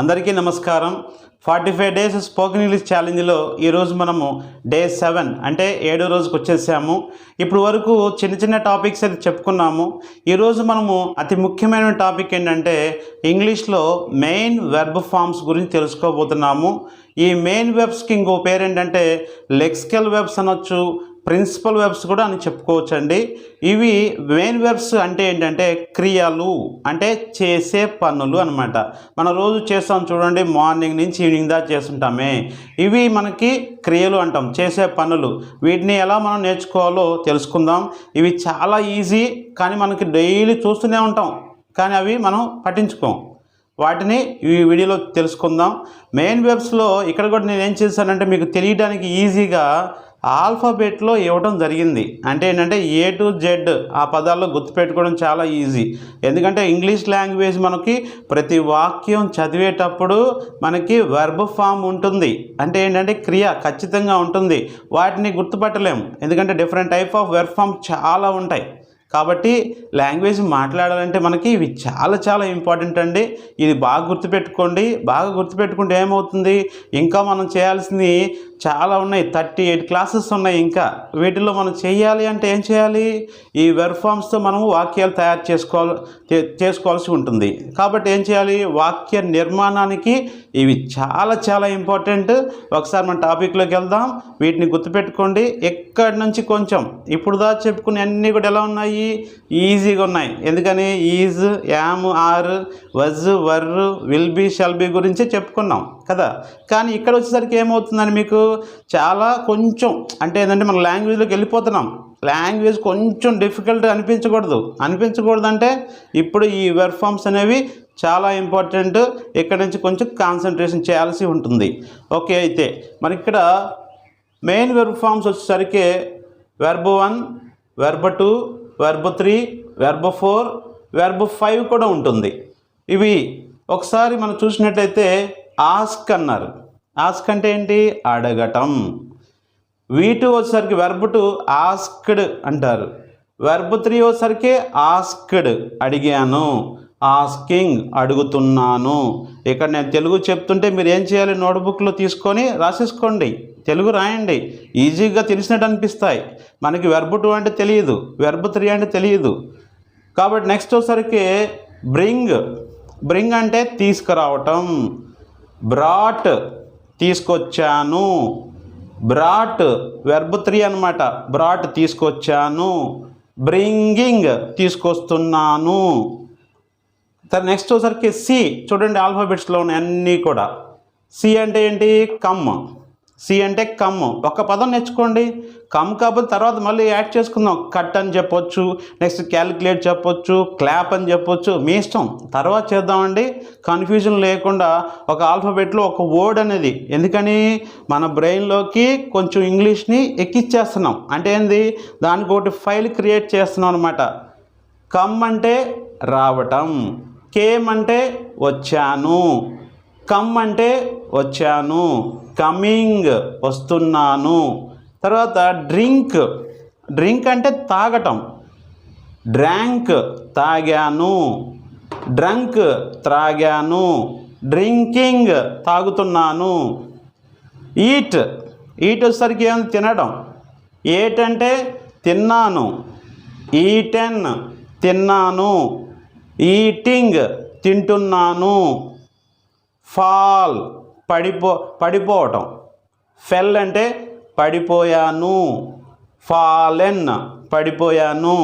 అందరికీ నమస్కారం. Forty five days spoken English ఛాలెంజ్లో ఈరోజు మనము డే సెవెన్ అంటే ఏడో రోజుకి వచ్చేసాము. ఇప్పుడు వరకు చిన్న చిన్న టాపిక్స్ అయితే చెప్పుకున్నాము. ఈరోజు మనము అతి ముఖ్యమైన టాపిక్ ఏంటంటే ఇంగ్లీష్లో మెయిన్ వెర్బ్ ఫామ్స్ గురించి తెలుసుకోబోతున్నాము. ఈ మెయిన్ వెబ్స్కి ఇంకో పేరు ఏంటంటే లెక్సికల్ వెబ్స్ అనొచ్చు ప్రిన్సిపల్ వెబ్స్ కూడా అని చెప్పుకోవచ్చండి. ఇవి మెయిన్ వెబ్స్ అంటే ఏంటంటే క్రియలు అంటే చేసే పనులు అనమాట మనం రోజు చేస్తాం చూడండి మార్నింగ్ నుంచి ఈవినింగ్ దాకా చేస్తుంటామే. ఇవి మనకి క్రియలు అంటాం చేసే పనులు. వీటిని ఎలా మనం నేర్చుకోవాలో తెలుసుకుందాం. ఇవి చాలా ఈజీ కానీ మనకి డైలీ చూస్తూనే ఉంటాం. కానీ అవి మనం పట్టించుకోం. వాటిని ఈ వీడియోలో తెలుసుకుందాం. మెయిన్ వెబ్స్లో ఇక్కడ కూడా నేను ఏం చేశానంటే మీకు తెలియడానికి ఈజీగా ఆల్ఫాబెట్లో ఇవ్వడం జరిగింది. అంటే ఏంటంటే ఏ టు జెడ్ ఆ పదాల్లో గుర్తుపెట్టుకోవడం చాలా ఈజీ. ఎందుకంటే ఇంగ్లీష్ లాంగ్వేజ్ మనకి ప్రతి వాక్యం చదివేటప్పుడు మనకి వెర్బ్ ఫామ్ ఉంటుంది. అంటే ఏంటంటే క్రియ ఖచ్చితంగా ఉంటుంది. వాటిని గుర్తుపట్టలేము. ఎందుకంటే different type of verb form చాలా ఉంటాయి. కాబట్టి లాంగ్వేజ్ మాట్లాడాలంటే మనకి ఇవి చాలా చాలా ఇంపార్టెంట్ అండి. ఇది బాగా గుర్తుపెట్టుకోండి. బాగా గుర్తుపెట్టుకుంటే ఏమవుతుంది? ఇంకా మనం చేయాల్సింది చాలా ఉన్నాయి. థర్టీ ఎయిట్ క్లాసెస్ ఉన్నాయి ఇంకా. వీటిలో మనం చేయాలి అంటే ఏం చేయాలి? ఈ వెర్ఫామ్స్తో మనము వాక్యాలు తయారు చేసుకోవాలి చే- చేసుకోవాల్సి ఉంటుంది. కాబట్టి ఏం చేయాలి? వాక్య నిర్మాణానికి ఇవి చాలా చాలా ఇంపార్టెంట్. ఒకసారి మన టాపిక్లోకి వెళ్దాం. వీటిని గుర్తుపెట్టుకోండి. ఎక్కడి నుంచి కొంచెం ఇప్పుడు దా చెప్పుకునే అన్నీ కూడా ఎలా ఉన్నాయి? ఈజీగా ఉన్నాయి. ఎందుకని? Is am are was were will be shall be గురించే చెప్పుకున్నాం. కదా? కానీ ఇక్కడ వచ్చేసరికి ఏమవుతుందని మీకు చాలా కొంచెం అంటే ఏంటంటే మన లాంగ్వేజ్లోకి వెళ్ళిపోతున్నాం. లాంగ్వేజ్ కొంచెం డిఫికల్ట్ అనిపించకూడదు. అనిపించకూడదు అంటే ఇప్పుడు ఈ వెర్ఫామ్స్ అనేవి చాలా ఇంపార్టెంట్. ఇక్కడ నుంచి కొంచెం కాన్సన్ట్రేషన్ చేయాల్సి ఉంటుంది. ఓకే అయితే మరి ఇక్కడ మెయిన్ వెర్బ్ ఫామ్స్ వచ్చేసరికి verb one verb two verb three verb four verb five కూడా ఉంటుంది. ఇవి ఒకసారి మనం చూసినట్లయితే ఆస్క్ అన్నారు. ఆస్క్ అంటే ఏంటి? అడగటం. వీటు వచ్చేసరికి వెర్బ్ టు ఆస్క్డ్ అంటారు. వెర్బ్ త్రీ వచ్చేసరికి ఆస్క్డ్ అడిగాను. ఆస్కింగ్ అడుగుతున్నాను. ఇక్కడ నేను తెలుగు చెప్తుంటే మీరు ఏం చేయాలి? నోట్బుక్లో తీసుకొని రాసేసుకోండి. తెలుగు రాయండి. ఈజీగా తెలిసినట్టు అనిపిస్తాయి. మనకి వెర్బ్ టూ అంటే తెలియదు. వెర్బ్ త్రీ అంటే తెలియదు. కాబట్టి నెక్స్ట్ వచ్చేసరికి బ్రింగ్ బ్రింగ్ అంటే తీసుకురావటం. బ్రాట్ తీసుకొచ్చాను. బ్రాట్ వెర్బ్ త్రీ అనమాట బ్రాట్ తీసుకొచ్చాను. బ్రింగింగ్ తీసుకొస్తున్నాను. సరే నెక్స్ట్ వచ్చరికి సి చూడండి ఆల్ఫాబెట్స్లో ఉన్నాయి అన్నీ కూడా. సి అంటే ఏంటి? కమ్. సి అంటే కమ్ ఒక పదం నేర్చుకోండి. కమ్ కాకపోతే తర్వాత మళ్ళీ యాడ్ చేసుకుందాం. కట్ అని చెప్పొచ్చు నెక్స్ట్ క్యాలిక్యులేట్ చెప్పొచ్చు క్లాప్ అని చెప్పొచ్చు. మీ ఇష్టం. తర్వాత చేద్దామండి. కన్ఫ్యూజన్ లేకుండా ఒక ఆల్ఫాబెట్లో ఒక వర్డ్ అనేది. ఎందుకని? మన బ్రెయిన్లోకి కొంచెం ఇంగ్లీష్ని ఎక్కిచ్చేస్తున్నాం. అంటే ఏంది? దానికి ఒకటి ఫైల్ క్రియేట్ చేస్తున్నాం అనమాట కమ్ అంటే రావటం. కేమ్ అంటే వచ్చాను. కమ్ అంటే వచ్చాను కమింగ్ వస్తున్నాను. తర్వాత డ్రింక్ డ్రింక్ అంటే తాగటం. డ్రాంక్ తాగాను డ్రంక్ త్రాగాను డ్రింకింగ్ తాగుతున్నాను. ఈట్ ఈట్ వచ్చేసరికి ఏం తినడం? ఏట్ అంటే తిన్నాను. ఈటెన్ తిన్నాను. ఈటింగ్ తింటున్నాను. ఫాల్ పడిపో పడిపోవటం. ఫెల్ అంటే పడిపోయాను. ఫాలెన్ పడిపోయాను.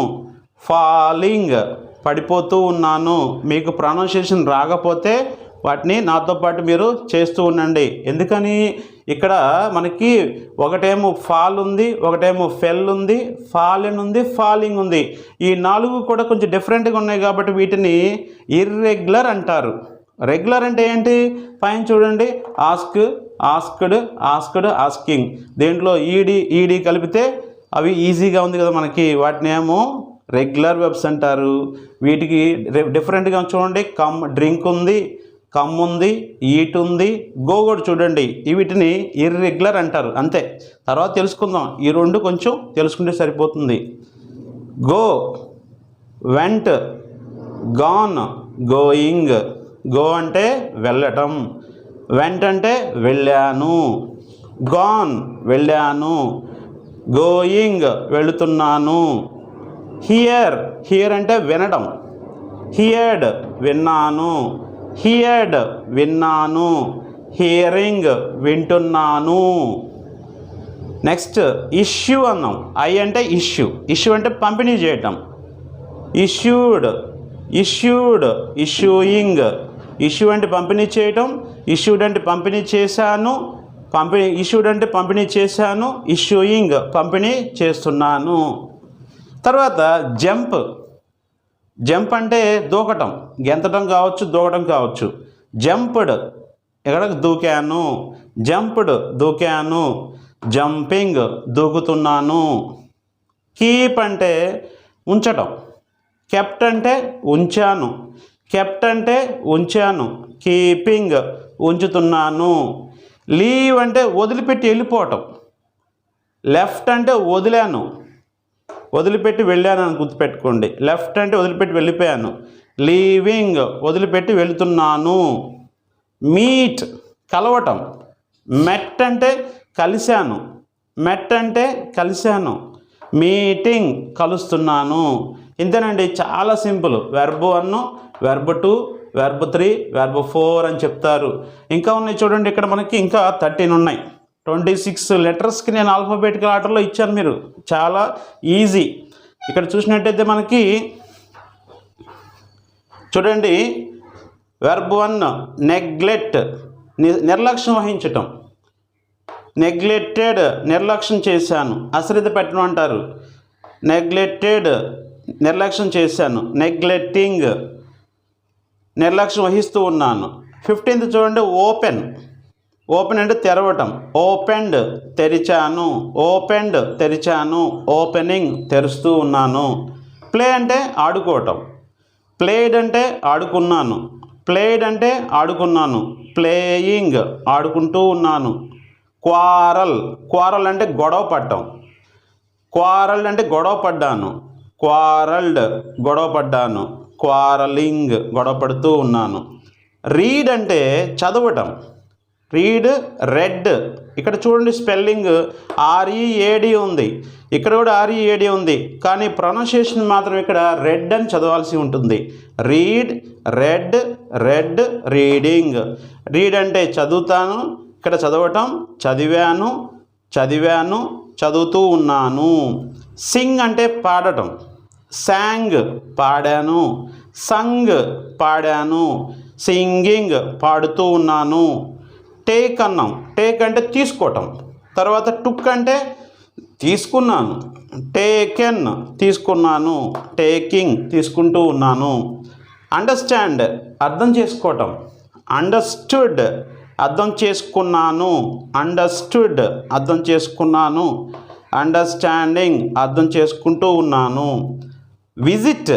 ఫాలింగ్ పడిపోతూ ఉన్నాను. మీకు ప్రొనౌన్సియేషన్ రాకపోతే వాటిని నాతో పాటు మీరు చేస్తూ ఉండండి. ఎందుకని? ఇక్కడ మనకి ఒకటేమో ఫాల్ ఉంది ఒకటేమో ఫెల్ ఉంది ఫాలెన్ ఉంది ఫాలింగ్ ఉంది. ఈ నాలుగు కూడా కొంచెం డిఫరెంట్గా ఉన్నాయి కాబట్టి వీటిని ఇర్రెగ్యులర్ అంటారు. రెగ్యులర్ అంటే ఏంటి? పైన చూడండి ఆస్క్ ఆస్క్డ్ ఆస్క్డ్ ఆస్కింగ్ దీంట్లో ఈడీ ఈడీ కలిపితే అవి ఈజీగా ఉంది కదా మనకి. వాటిని ఏమో రెగ్యులర్ వెబ్స్ అంటారు. వీటికి డిఫరెంట్గా చూడండి. కమ్ డ్రింక్ ఉంది కమ్ ఉంది ఈట్ ఉంది గో కూడా చూడండి. వీటిని ఇర్రెగ్యులర్ అంటారు. అంతే. తర్వాత తెలుసుకుందాం. ఈ రెండు కొంచెం తెలుసుకుంటే సరిపోతుంది. Go went gone going go అంటే వెళ్ళటం వెంటంటే అంటే వెళ్ళాను గాన్ వెళ్ళాను గోయింగ్ వెళుతున్నాను హియర్ హియర్ అంటే వినడం హియర్డ్ విన్నాను హియర్డ్ విన్నాను హియరింగ్ వింటున్నాను. నెక్స్ట్ ఇష్యూ అన్నాం. ఐ అంటే ఇష్యూ. ఇష్యూ అంటే పంపిణీ చేయటం. ఇష్యూడ్ ఇష్యూడ్ ఇష్యూయింగ్ ఇష్యూ అంటే పంపిణీ చేయటం ఇష్యూడెంట్ పంపిణీ చేశాను పంపిణీ ఇష్యూడెంట్ పంపిణీ చేశాను ఇష్యూయింగ్ పంపిణీ చేస్తున్నాను. తర్వాత జంప్. జంప్ అంటే దూకటం. గెంతటం కావచ్చు దూకటం కావచ్చు. జంప్డ్. ఎక్కడ దూకాను? జంప్డ్ దూకాను. జంపింగ్ దూకుతున్నాను. కీప్ అంటే ఉంచటం. కెప్ట్ అంటే ఉంచాను. కెప్ట్ అంటే ఉంచాను కీపింగ్ ఉంచుతున్నాను. లీవ్ అంటే వదిలిపెట్టి వెళ్ళిపోవటం. లెఫ్ట్ అంటే వదిలాను. వదిలిపెట్టి వెళ్ళాను అని గుర్తుపెట్టుకోండి. లెఫ్ట్ అంటే వదిలిపెట్టి వెళ్ళిపోయాను. లీవింగ్ వదిలిపెట్టి వెళుతున్నాను. మీట్ కలవటం. మెట్ అంటే కలిశాను. మెట్ అంటే కలిశాను. మీటింగ్ కలుస్తున్నాను. ఇంతేనండి చాలా simple. Verb one verb two verb three verb four అని చెప్తారు. ఇంకా ఉన్నాయి చూడండి ఇక్కడ మనకి ఇంకా థర్టీన్ ఉన్నాయి. ట్వంటీ సిక్స్ లెటర్స్కి నేను ఆల్ఫాబెటికల్ ఆర్డర్లో ఇచ్చాను మీరు. చాలా ఈజీ ఇక్కడ చూసినట్టయితే మనకి చూడండి వెర్బ్ వన్ నెగ్లెక్ట్ ని- నిర్లక్ష్యం వహించటం. నెగ్లెక్టెడ్ నిర్లక్ష్యం చేశాను. అశ్రద్ధ పెట్టడం అంటారు. నెగ్లెక్టెడ్ నిర్లక్ష్యం చేశాను. నెగ్లెక్టింగ్ నిర్లక్ష్యం వహిస్తూ ఉన్నాను. ఫిఫ్టీన్త్ చూడండి ఓపెన్ ఓపెన్ అంటే తెరవటం. ఓపెన్డ్ తెరిచాను. ఓపెన్డ్ తెరిచాను. ఓపెనింగ్ తెరుస్తూ ఉన్నాను. ప్లే అంటే ఆడుకోవటం. ప్లేడ్ అంటే ఆడుకున్నాను. ప్లేడ్ అంటే ఆడుకున్నాను. ప్లేయింగ్ ఆడుకుంటూ ఉన్నాను. క్వారల్ క్వారల్ అంటే గొడవ పడ్డం క్వారల్ అంటే గొడవ పడ్డాను. క్వారల్డ్ గొడవ పడ్డాను క్వారలింగ్ గొడవ పడుతూ ఉన్నాను. రీడ్ అంటే చదవటం. Read read. ఇక్కడ చూడండి స్పెల్లింగ్. ఆర్ఈఏడి ఉంది. ఇక్కడ కూడా ఆర్ఈఏడి ఉంది. కానీ ప్రొనౌన్సియేషన్ మాత్రం ఇక్కడ రెడ్ అని చదవాల్సి ఉంటుంది. Read read read reading. Read అంటే చదువుతాను. ఇక్కడ చదవటం. చదివాను. చదివాను. చదువుతూ ఉన్నాను. సింగ్ అంటే పాడటం. సాంగ్ పాడాను. సంగ్ పాడాను. సింగింగ్ పాడుతూ ఉన్నాను. టేక్ అన్నాం. టేక్ అంటే తీసుకోవటం. తర్వాత టుక్ అంటే తీసుకున్నాను. టేకెన్ తీసుకున్నాను. టేకింగ్ తీసుకుంటూ ఉన్నాను. అండర్స్టాండ్ అర్థం చేసుకోవటం. అండర్స్టూడ్ అర్థం చేసుకున్నాను. అండర్స్టూడ్ అర్థం చేసుకున్నాను. అండర్స్టాండింగ్ అర్థం చేసుకుంటూ ఉన్నాను. విజిట్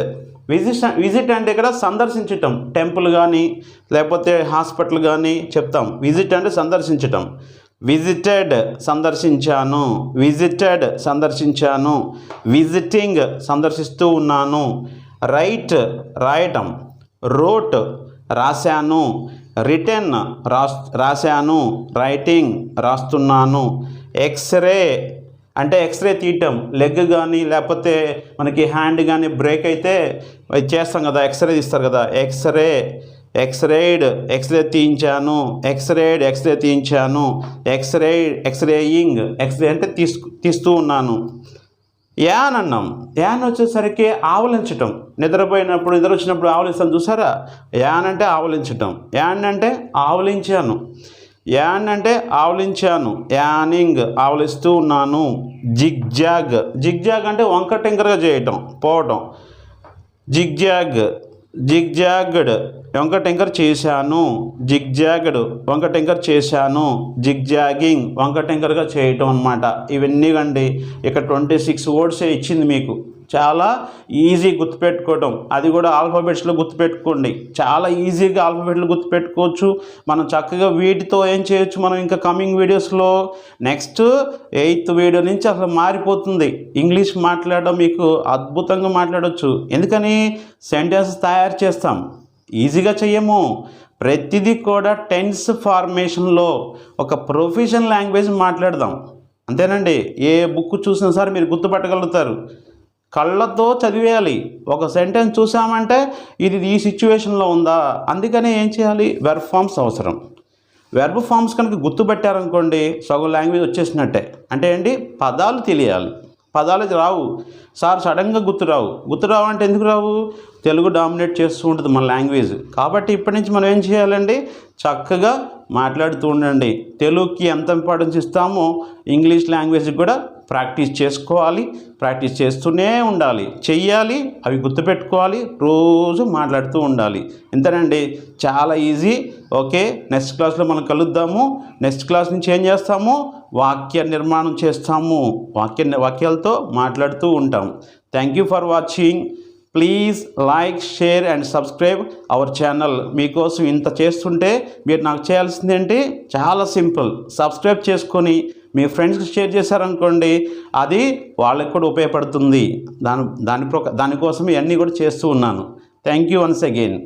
విజిట్ విజిట్ అంటే ఇక్కడ సందర్శించటం. టెంపుల్ కానీ లేకపోతే హాస్పిటల్ కానీ చెప్తాం. విజిట్ అంటే సందర్శించటం. విజిటెడ్ సందర్శించాను. విజిటెడ్ సందర్శించాను. విజిటింగ్ సందర్శిస్తూ ఉన్నాను. రైట్ రాయటం. రోట్ రాశాను. రిటర్న్ రాస్ రాశాను రైటింగ్ రాస్తున్నాను. ఎక్స్రే అంటే ఎక్స్రే తీయటం. లెగ్ కానీ లేకపోతే మనకి హ్యాండ్ కానీ బ్రేక్ అయితే చేస్తాం కదా ఎక్స్రే తీస్తారు కదా. ఎక్స్రే ఎక్స్రేడ్ ఎక్స్రే తీయించాను. ఎక్స్రేడ్ ఎక్స్రే తీయించాను. ఎక్స్రే ఎక్స్రేయింగ్ ఎక్స్రే అంటే తీసుకు తీస్తూ ఉన్నాను. యాన్ అన్నాం. యాన్ వచ్చేసరికి ఆవలించటం. నిద్రపోయినప్పుడు నిద్ర వచ్చినప్పుడు ఆవలిస్తాను చూసారా? యాన్ అంటే ఆవలించటం. యాన్ అంటే ఆవలించాను. యాన్ అంటే ఆవలించాను. యానింగ్ ఆవలిస్తూ ఉన్నాను. జిగ్జాగ్. జిగ్జాగ్ అంటే వంకటింకరగా చేయటం పోవటం. జిగ్జాగ్. జిగ్జాగ్డ్. వంక టెంకర్ చేశాను. జిగ్జాగ్డ్. వంక టెంకర్ చేశాను. జిగ్జాగింగ్. వంక టెంకర్గా చేయటం అనమాట ఇవన్నీ కండి. ఇక్కడ ట్వంటీ సిక్స్ వర్డ్సే ఇచ్చింది మీకు. చాలా ఈజీ గుర్తుపెట్టుకోవటం. అది కూడా ఆల్ఫాబెట్స్లో గుర్తుపెట్టుకోండి. చాలా ఈజీగా ఆల్ఫాబెట్లు గుర్తుపెట్టుకోవచ్చు. మనం చక్కగా వీటితో ఏం చేయొచ్చు మనం ఇంకా కమింగ్ వీడియోస్లో నెక్స్ట్ ఎయిత్ వీడియో నుంచి అసలు మారిపోతుంది. ఇంగ్లీష్ మాట్లాడడం మీకు అద్భుతంగా మాట్లాడవచ్చు ఎందుకని? సెంటెన్సెస్ తయారు చేస్తాం. ఈజీగా చెయ్యము. ప్రతిదీ కూడా టెన్స్ ఫార్మేషన్లో ఒక ప్రొఫెషనల్ లాంగ్వేజ్ మాట్లాడదాం. అంతేనండి. ఏ బుక్ చూసినా సరే మీరు గుర్తుపట్టగలుగుతారు. కళ్ళతో చదివేయాలి. ఒక సెంటెన్స్ చూసామంటే ఇది ఈ సిచ్యువేషన్లో ఉందా? అందుకనే ఏం చేయాలి? వెర్బ్ ఫామ్స్ అవసరం. వెర్బ్ ఫామ్స్ కనుక గుర్తుపెట్టారనుకోండి సగం లాంగ్వేజ్ వచ్చేసినట్టే. అంటే ఏంటి? పదాలు తెలియాలి. పదాలు రావు. సార్ సడన్గా గుర్తు రావు. గుర్తు అంటే ఎందుకు రావు? తెలుగు డామినేట్ చేస్తూ ఉంటుంది మన లాంగ్వేజ్ కాబట్టి ఇప్పటి నుంచి మనం ఏం చేయాలండి? చక్కగా మాట్లాడుతూ ఉండండి. తెలుగుకి ఎంత ఇంపార్టెన్స్ ఇస్తామో ఇంగ్లీష్ లాంగ్వేజ్కి కూడా ప్రాక్టీస్ చేసుకోవాలి ప్రాక్టీస్ చేస్తూనే ఉండాలి. చెయ్యాలి అవి గుర్తుపెట్టుకోవాలి రోజు మాట్లాడుతూ ఉండాలి. ఎంతనండి చాలా ఈజీ. ఓకే నెక్స్ట్ క్లాస్లో మనం కలుద్దాము. నెక్స్ట్ క్లాస్ నుంచి ఏం చేస్తాము? వాక్య నిర్మాణం చేస్తాము. వాక్య వాక్యాలతో మాట్లాడుతూ ఉంటాం thank you for watching please like share and subscribe our channel మీకోసం ఇంత చేస్తుంటే మీరు నాకు చేయాల్సిందేంటి? చాలా సింపుల్. సబ్స్క్రైబ్ చేసుకొని మీ ఫ్రెండ్స్కి షేర్ చేశారనుకోండి అది వాళ్ళకి కూడా ఉపయోగపడుతుంది. దాని దాని ప్రక దానికోసం ఇవన్నీ కూడా చేస్తూ ఉన్నాను. Thank you once again.